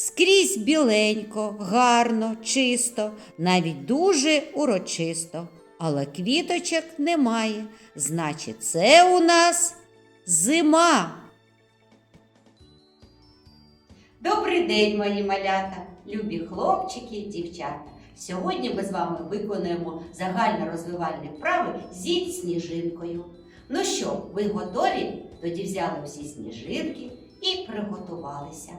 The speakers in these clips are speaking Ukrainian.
Скрізь біленько, гарно, чисто, навіть дуже урочисто. Але квіточок немає. Значить, це у нас зима. Добрий день, мої малята, любі хлопчики, дівчата. Сьогодні ми з вами виконуємо загально розвивальні вправи зі сніжинкою. Ну що, ви готові? Тоді взяли всі сніжинки і приготувалися.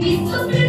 Cristo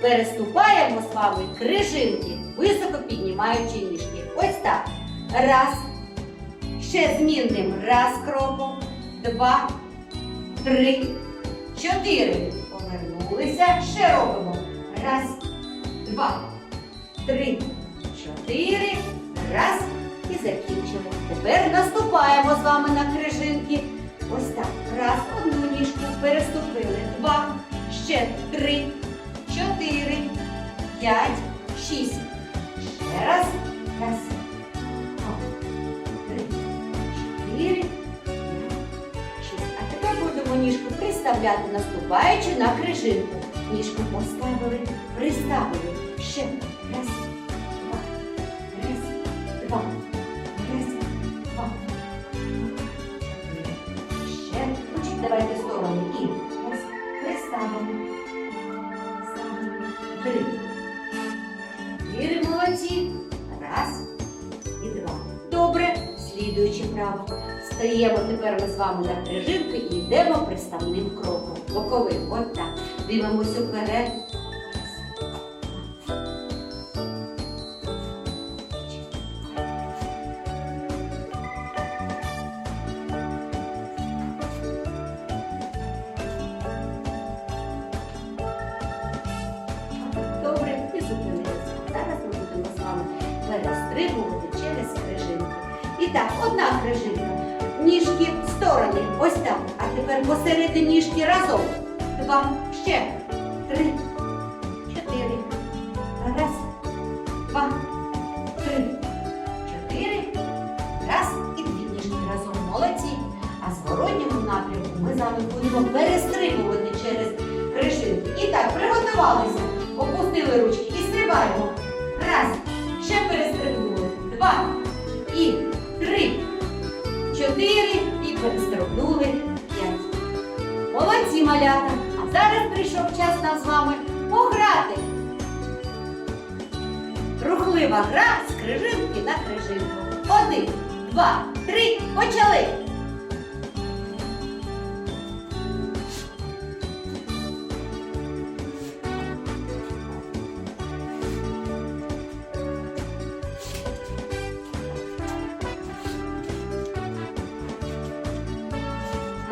переступаємо з вами крижинки, високо піднімаючи ніжки. Ось так. Раз. Ще змінним. Раз кроком. Два. Три. Чотири. Повернулися. Ще робимо. Раз. Два. Три. Чотири. Раз. І закінчили. Тепер наступаємо з вами на крижинки. Ось так. Раз, одну ніжку переступили. Два. Ще три. Чотири. П'ять. Шість. Ще раз. Раз. Два. Три. Чотири. Шість. А тепер будемо ніжку приставляти, наступаючи на крижинку. Ніжку поставили, приставили. Ще. Раз. Два. Раз. Два. Раз. Два. Ще. Давайте в сторону. І Три. Чотири молодці. Раз. І два. Добре. Слідуючи право. Стаємо тепер ми з вами на прижимки і йдемо приставним кроком. Боковим. От так. Дивимося вперед. І так, одна крижинка. Ніжки в сторони. Ось так. А тепер посередині ніжки разом. Два. Ще. Три. Чотири. Раз. Два. Три. Чотири. Раз. І дві ніжки разом. Молодці. А з воротнього напрямку ми з вами будемо перестрибувати через крижинки. І так, приготувалися. Опустили ручки і стрибаємо. Малята. А зараз прийшов час нам з вами пограти. Рухлива гра з крижинки на крижинку. Один, два, три, почали!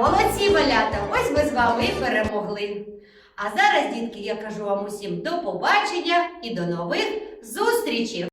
Молодці, малята, ось ми з вами перемогли. А зараз, дітки, я кажу вам усім до побачення і до нових зустрічей!